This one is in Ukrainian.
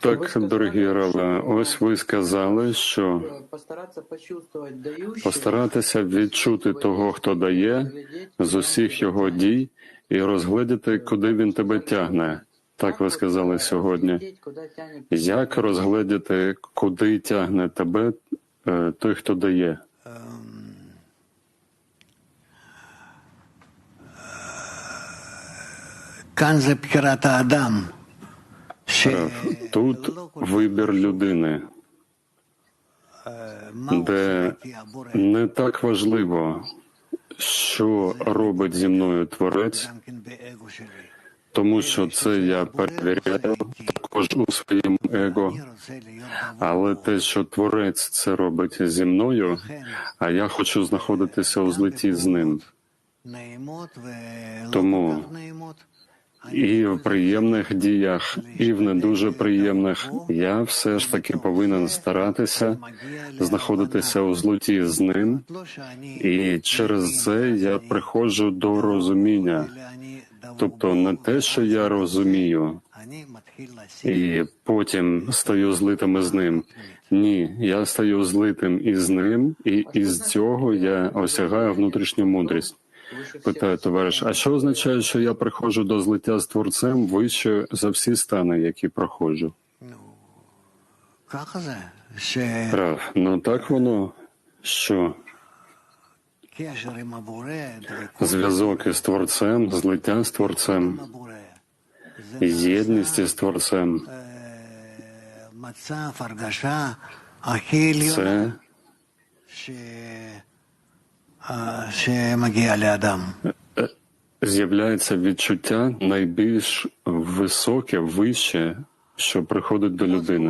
Так, дорогі Раве, ось ви сказали, що постаратися відчути того, хто дає з усіх його дій, і розгледіти, куди він тебе тягне. Так ви сказали сьогодні. Як розгледіти, куди тягне тебе е, той, хто дає? Ем, е, Канзе Адам. Тут вибір людини, де не так важливо, що робить зі мною творець, тому що це я перевіряю також у своєму его. Але те, що творець це робить зі мною, а я хочу знаходитися у злеті з ним. Тому і в приємних діях, і в не дуже приємних. Я все ж таки повинен старатися знаходитися у злоті з ним, і через це я приходжу до розуміння, тобто не те, що я розумію, і потім стаю злитими з ним. Ні, я стаю злитим із ним, і із цього я осягаю внутрішню мудрість питає товариш. А що означає, що я приходжу до злиття з творцем вище за всі стани, які проходжу? Ну, ну так воно що? Зв'язок із творцем, злиття з творцем, єдність із творцем. Це з'являється відчуття найбільш високе, вище, що приходить до людини.